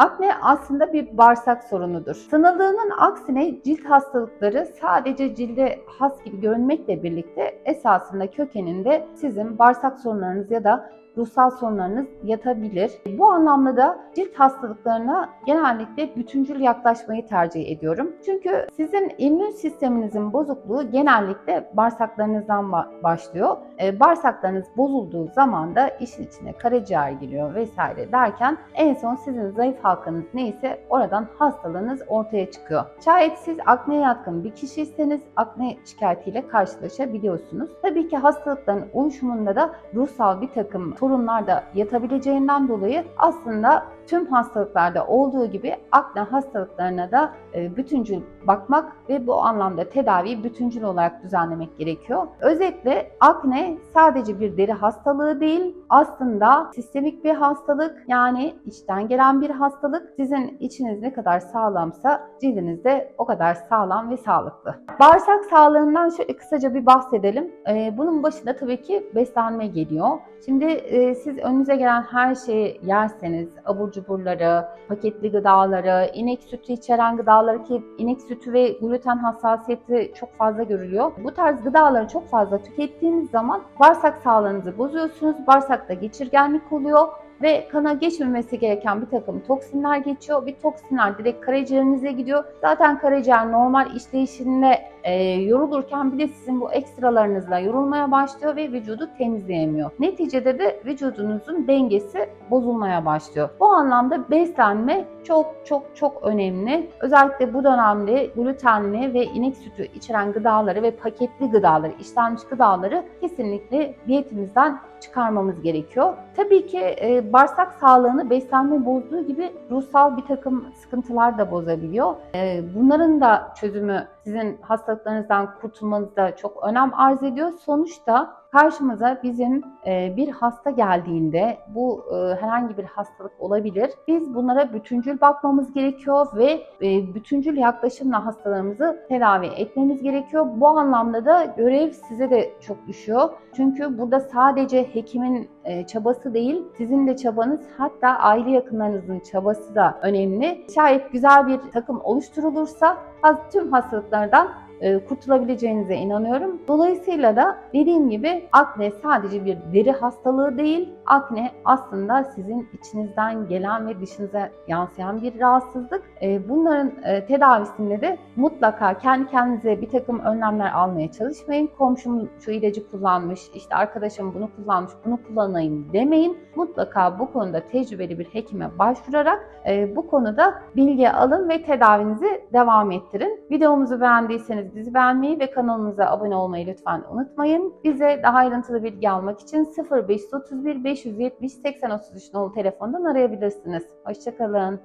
Akne aslında bir bağırsak sorunudur. Sanıldığının aksine cilt hastalıkları sadece cilde has gibi görünmekle birlikte esasında kökeninde sizin bağırsak sorunlarınız ya da ruhsal sorunlarınız yatabilir. Bu anlamda da cilt hastalıklarına genellikle bütüncül yaklaşmayı tercih ediyorum. Çünkü sizin immün sisteminizin bozukluğu genellikle bağırsaklarınızdan ba- başlıyor. Ee, bağırsaklarınız bozulduğu zaman da işin içine karaciğer giriyor vesaire derken en son sizin zayıf halkanız neyse oradan hastalığınız ortaya çıkıyor. Şayet siz akneye yatkın bir kişiyseniz akne şikayetiyle karşılaşabiliyorsunuz. Tabii ki hastalıkların oluşumunda da ruhsal bir takım sorunlar da yatabileceğinden dolayı aslında tüm hastalıklarda olduğu gibi akne hastalıklarına da e, bütüncül bakmak ve bu anlamda tedaviyi bütüncül olarak düzenlemek gerekiyor. Özetle akne sadece bir deri hastalığı değil, aslında sistemik bir hastalık yani içten gelen bir hastalık. Sizin içiniz ne kadar sağlamsa cildiniz de o kadar sağlam ve sağlıklı. Bağırsak sağlığından şöyle kısaca bir bahsedelim. E, bunun başında tabii ki beslenme geliyor. Şimdi e, siz önünüze gelen her şeyi yerseniz, abur cuburları, paketli gıdaları, inek sütü içeren gıdaları ki inek sütü ve gluten hassasiyeti çok fazla görülüyor. Bu tarz gıdaları çok fazla tükettiğiniz zaman bağırsak sağlığınızı bozuyorsunuz. Bağırsakta geçirgenlik oluyor ve kana geçmemesi gereken bir takım toksinler geçiyor. Bir toksinler direkt karaciğerinize gidiyor. Zaten karaciğer normal işleyişinde e, yorulurken bir de sizin bu ekstralarınızla yorulmaya başlıyor ve vücudu temizleyemiyor. Neticede de vücudunuzun dengesi bozulmaya başlıyor. Bu anlamda beslenme çok çok çok önemli. Özellikle bu dönemde glutenli ve inek sütü içeren gıdaları ve paketli gıdaları, işlenmiş gıdaları kesinlikle diyetimizden çıkarmamız gerekiyor. Tabii ki e, bağırsak sağlığını beslenme bozduğu gibi ruhsal bir takım sıkıntılar da bozabiliyor. E, bunların da çözümü sizin hastalıklarınızdan kurtulmanızda çok önem arz ediyor. Sonuçta karşımıza bizim e, bir hasta geldiğinde bu e, herhangi bir hastalık olabilir. Biz bunlara bütüncül bakmamız gerekiyor ve e, bütüncül yaklaşımla hastalarımızı tedavi etmemiz gerekiyor. Bu anlamda da görev size de çok düşüyor. Çünkü burada sadece hekimin çabası değil, sizin de çabanız hatta aile yakınlarınızın çabası da önemli. Şayet güzel bir takım oluşturulursa tüm hastalıklardan e, kurtulabileceğinize inanıyorum. Dolayısıyla da dediğim gibi akne sadece bir deri hastalığı değil, akne aslında sizin içinizden gelen ve dışınıza yansıyan bir rahatsızlık. E, Bunların e, tedavisinde de mutlaka kendi kendinize bir takım önlemler almaya çalışmayın. Komşum şu ilacı kullanmış, işte arkadaşım bunu kullanmış, bunu kullanayım demeyin. Mutlaka bu konuda tecrübeli bir hekime başvurarak e, bu konuda bilgi alın ve tedavinizi devam ettirin. Videomuzu beğendiyseniz bizi beğenmeyi ve kanalımıza abone olmayı lütfen unutmayın. Bize daha ayrıntılı bilgi almak için 0531 570 8033 nolu telefondan arayabilirsiniz. Hoşçakalın.